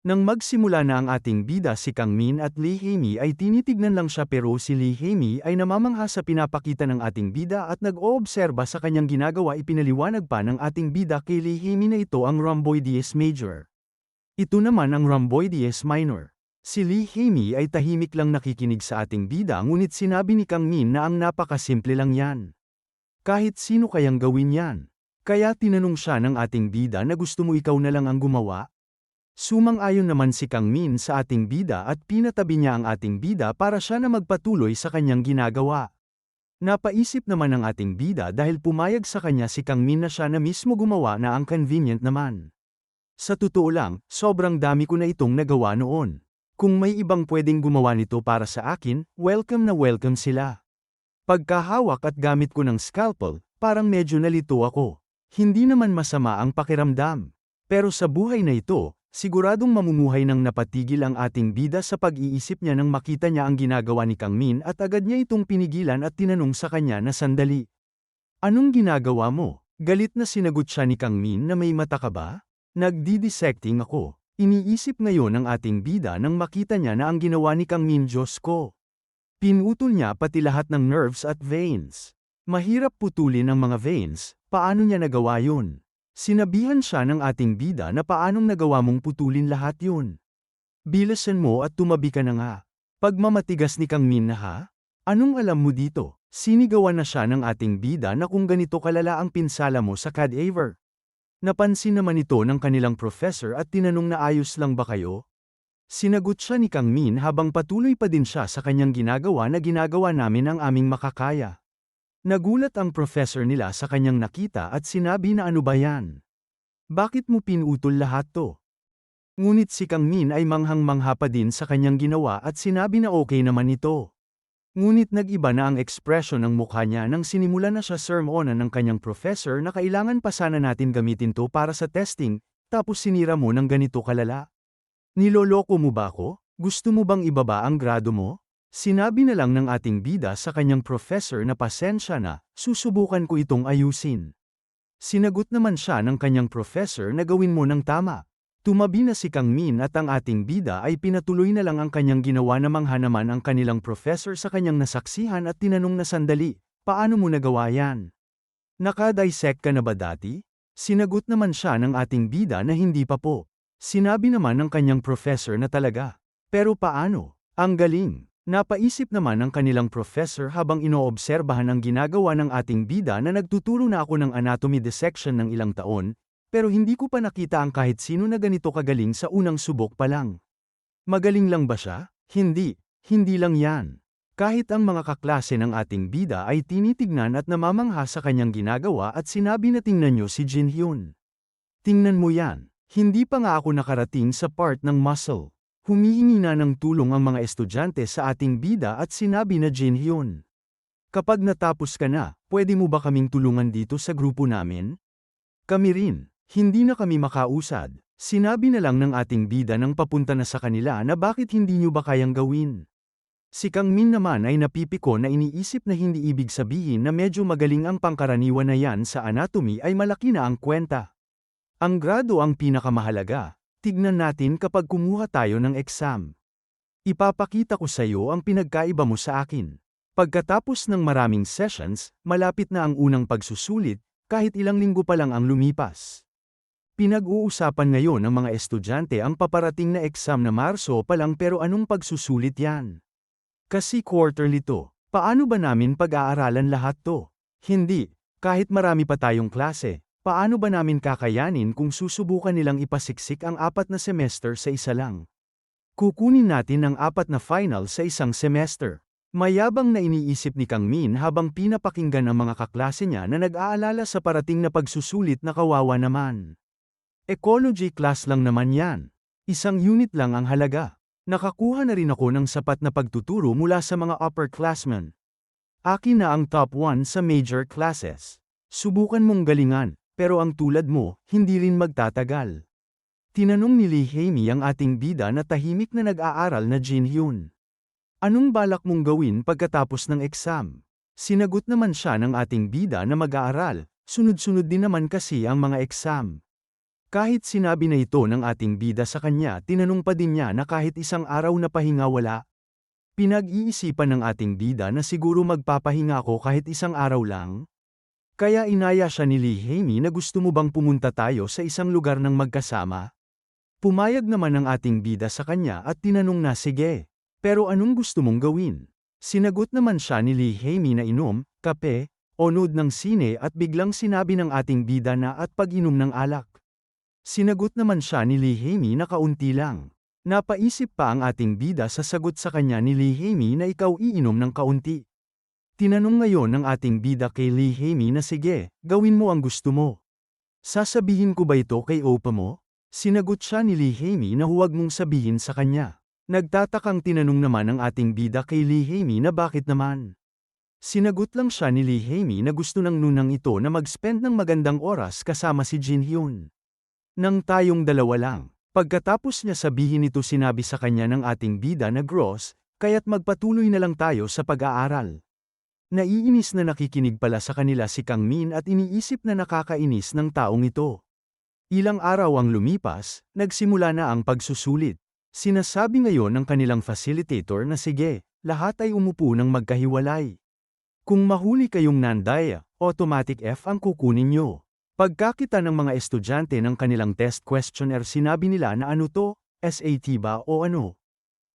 Nang magsimula na ang ating bida si Kang Min at Lee Haemi ay tinitignan lang siya pero si Lee Haemi ay namamangha sa pinapakita ng ating bida at nag-oobserba sa kanyang ginagawa ipinaliwanag pa ng ating bida kay Lee Haemi na ito ang rhomboideus major. Ito naman ang rhomboideus minor. Si Lee Haemi ay tahimik lang nakikinig sa ating bida ngunit sinabi ni Kang Min na ang napakasimple lang yan. Kahit sino kayang gawin yan. Kaya tinanong siya ng ating bida na gusto mo ikaw na lang ang gumawa? Sumang-ayon naman si Kang Min sa ating bida at pinatabi niya ang ating bida para siya na magpatuloy sa kanyang ginagawa. Napaisip naman ng ating bida dahil pumayag sa kanya si Kang Min na siya na mismo gumawa na ang convenient naman. Sa totoo lang, sobrang dami ko na itong nagawa noon. Kung may ibang pwedeng gumawa nito para sa akin, welcome na welcome sila. Pagkahawak at gamit ko ng scalpel, parang medyo nalito ako. Hindi naman masama ang pakiramdam. Pero sa buhay na ito, Siguradong mamumuhay ng napatigil ang ating bida sa pag-iisip niya nang makita niya ang ginagawa ni Kang Min at agad niya itong pinigilan at tinanong sa kanya na sandali. Anong ginagawa mo? Galit na sinagot siya ni Kang Min na may mata ka ba? Nagdi-dissecting ako. Iniisip ngayon ng ating bida nang makita niya na ang ginawa ni Kang Min Diyos ko. Pinutol niya pati lahat ng nerves at veins. Mahirap putulin ang mga veins, paano niya nagawa yun? Sinabihan siya ng ating bida na paanong nagawa mong putulin lahat yun. Bilasan mo at tumabi ka na nga. Pagmamatigas ni Kang Min na ha? Anong alam mo dito? Sinigawan na siya ng ating bida na kung ganito kalala ang pinsala mo sa cadaver. Napansin naman ito ng kanilang professor at tinanong na ayos lang ba kayo? Sinagot siya ni Kang Min habang patuloy pa din siya sa kanyang ginagawa na ginagawa namin ang aming makakaya. Nagulat ang professor nila sa kanyang nakita at sinabi na ano ba yan? Bakit mo pinutol lahat to? Ngunit si Kang Min ay manghang-mangha pa din sa kanyang ginawa at sinabi na okay naman ito. Ngunit nag-iba na ang ekspresyon ng mukha niya nang sinimula na siya sermonan ng kanyang professor na kailangan pa sana natin gamitin to para sa testing, tapos sinira mo ng ganito kalala. Niloloko mo ba ako? Gusto mo bang ibaba ang grado mo? Sinabi na lang ng ating bida sa kanyang professor na pasensya na, susubukan ko itong ayusin. Sinagot naman siya ng kanyang professor na gawin mo ng tama. Tumabi na si Kang Min at ang ating bida ay pinatuloy na lang ang kanyang ginawa na mangha ang kanilang professor sa kanyang nasaksihan at tinanong na sandali, paano mo nagawa yan? Nakadissect ka na ba dati? Sinagot naman siya ng ating bida na hindi pa po. Sinabi naman ng kanyang professor na talaga. Pero paano? Ang galing. Napaisip naman ng kanilang professor habang inoobserbahan ang ginagawa ng ating bida na nagtuturo na ako ng anatomy dissection ng ilang taon, pero hindi ko pa nakita ang kahit sino na ganito kagaling sa unang subok pa lang. Magaling lang ba siya? Hindi, hindi lang yan. Kahit ang mga kaklase ng ating bida ay tinitignan at namamangha sa kanyang ginagawa at sinabi na tingnan nyo si Jin Hyun. Tingnan mo yan, hindi pa nga ako nakarating sa part ng muscle. Humihingi na ng tulong ang mga estudyante sa ating bida at sinabi na Jin Hyun. Kapag natapos ka na, pwede mo ba kaming tulungan dito sa grupo namin? Kami rin, hindi na kami makausad. Sinabi na lang ng ating bida nang papunta na sa kanila na bakit hindi nyo ba kayang gawin. Si Kang Min naman ay napipiko na iniisip na hindi ibig sabihin na medyo magaling ang pangkaraniwan na yan sa anatomy ay malaki na ang kwenta. Ang grado ang pinakamahalaga, Tignan natin kapag kumuha tayo ng exam. Ipapakita ko sa iyo ang pinagkaiba mo sa akin. Pagkatapos ng maraming sessions, malapit na ang unang pagsusulit, kahit ilang linggo pa lang ang lumipas. Pinag-uusapan ngayon ng mga estudyante ang paparating na exam na Marso pa lang pero anong pagsusulit yan? Kasi quarterly to, paano ba namin pag-aaralan lahat to? Hindi, kahit marami pa tayong klase, Paano ba namin kakayanin kung susubukan nilang ipasiksik ang apat na semester sa isa lang? Kukunin natin ang apat na final sa isang semester. Mayabang na iniisip ni Kang Min habang pinapakinggan ang mga kaklase niya na nag-aalala sa parating na pagsusulit na kawawa naman. Ecology class lang naman yan. Isang unit lang ang halaga. Nakakuha na rin ako ng sapat na pagtuturo mula sa mga upperclassmen. Akin na ang top 1 sa major classes. Subukan mong galingan, pero ang tulad mo, hindi rin magtatagal. Tinanong ni Lee Haemi ang ating bida na tahimik na nag-aaral na Jin Hyun. Anong balak mong gawin pagkatapos ng exam? Sinagot naman siya ng ating bida na mag-aaral, sunod-sunod din naman kasi ang mga exam. Kahit sinabi na ito ng ating bida sa kanya tinanong pa din niya na kahit isang araw na pahinga wala. Pinag-iisipan ng ating bida na siguro magpapahinga ako kahit isang araw lang. Kaya inaya siya ni Haimee na gusto mo bang pumunta tayo sa isang lugar ng magkasama? Pumayag naman ang ating bida sa kanya at tinanong na sige. Pero anong gusto mong gawin? Sinagot naman siya ni Haimee na inom, kape, o nood ng sine at biglang sinabi ng ating bida na at pag-inom ng alak. Sinagot naman siya ni Haimee na kaunti lang. Napaisip pa ang ating bida sa sagot sa kanya ni Haimee na ikaw iinom ng kaunti. Tinanong ngayon ng ating bida kay Lee Haimee na sige, gawin mo ang gusto mo. Sasabihin ko ba ito kay Opa mo? Sinagot siya ni Lee Haimee na huwag mong sabihin sa kanya. Nagtatakang tinanong naman ng ating bida kay Lee Haimee na bakit naman. Sinagot lang siya ni Lee Haimee na gusto ng nunang ito na mag-spend ng magandang oras kasama si Jin Hyun. Nang tayong dalawa lang. Pagkatapos niya sabihin ito sinabi sa kanya ng ating bida na gross, kaya't magpatuloy na lang tayo sa pag-aaral. Naiinis na nakikinig pala sa kanila si Kang Min at iniisip na nakakainis ng taong ito. Ilang araw ang lumipas, nagsimula na ang pagsusulit. Sinasabi ngayon ng kanilang facilitator na sige, lahat ay umupo ng magkahiwalay. Kung mahuli kayong nandaya, automatic F ang kukunin nyo. Pagkakita ng mga estudyante ng kanilang test questionnaire sinabi nila na ano to, SAT ba o ano.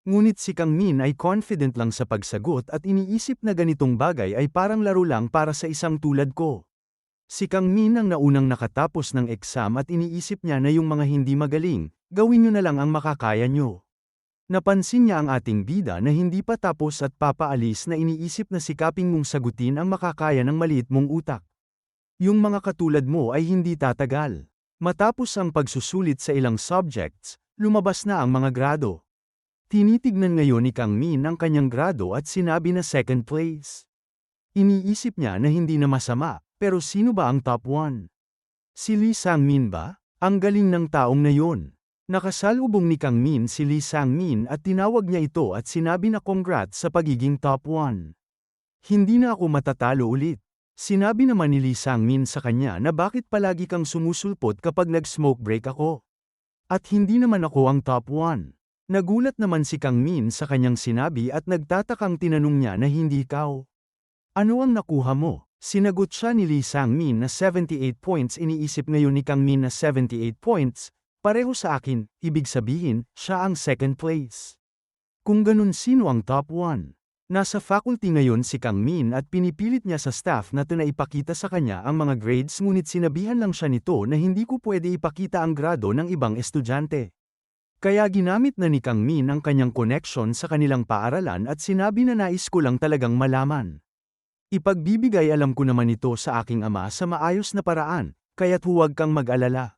Ngunit si Kang Min ay confident lang sa pagsagot at iniisip na ganitong bagay ay parang laro lang para sa isang tulad ko. Si Kang Min ang naunang nakatapos ng exam at iniisip niya na yung mga hindi magaling, gawin nyo na lang ang makakaya nyo. Napansin niya ang ating bida na hindi pa tapos at papaalis na iniisip na sikaping mong sagutin ang makakaya ng maliit mong utak. Yung mga katulad mo ay hindi tatagal. Matapos ang pagsusulit sa ilang subjects, lumabas na ang mga grado. Tinitignan ngayon ni Kang Min ang kanyang grado at sinabi na second place. Iniisip niya na hindi na masama, pero sino ba ang top 1? Si Lee Sang-min ba? Ang galing ng taong na yon. Nakasalubong ni Kang Min si Lee Sang-min at tinawag niya ito at sinabi na congrats sa pagiging top 1. Hindi na ako matatalo ulit. Sinabi naman ni Lee Sang-min sa kanya na bakit palagi kang sumusulpot kapag nag-smoke break ako. At hindi naman ako ang top 1. Nagulat naman si Kang Min sa kanyang sinabi at nagtatakang tinanong niya na hindi ikaw. Ano ang nakuha mo? Sinagot siya ni Lee Sang-min na 78 points iniisip ngayon ni Kang Min na 78 points, pareho sa akin, ibig sabihin, siya ang second place. Kung ganun sino ang top 1? Nasa faculty ngayon si Kang Min at pinipilit niya sa staff na tunaipakita sa kanya ang mga grades ngunit sinabihan lang siya nito na hindi ko pwede ipakita ang grado ng ibang estudyante. Kaya ginamit na ni Kang Min ang kanyang connection sa kanilang paaralan at sinabi na nais ko lang talagang malaman. Ipagbibigay alam ko naman ito sa aking ama sa maayos na paraan, kaya't huwag kang mag-alala.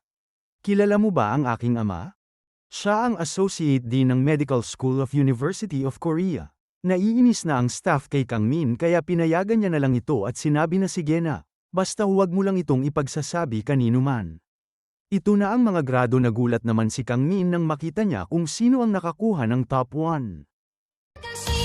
Kilala mo ba ang aking ama? Siya ang Associate Dean ng Medical School of University of Korea. Naiinis na ang staff kay Kang Min kaya pinayagan niya na lang ito at sinabi na sige na, basta huwag mo lang itong ipagsasabi kanino man. Ito na ang mga grado nagulat naman si Kang Min nang makita niya kung sino ang nakakuha ng top 1. Kasi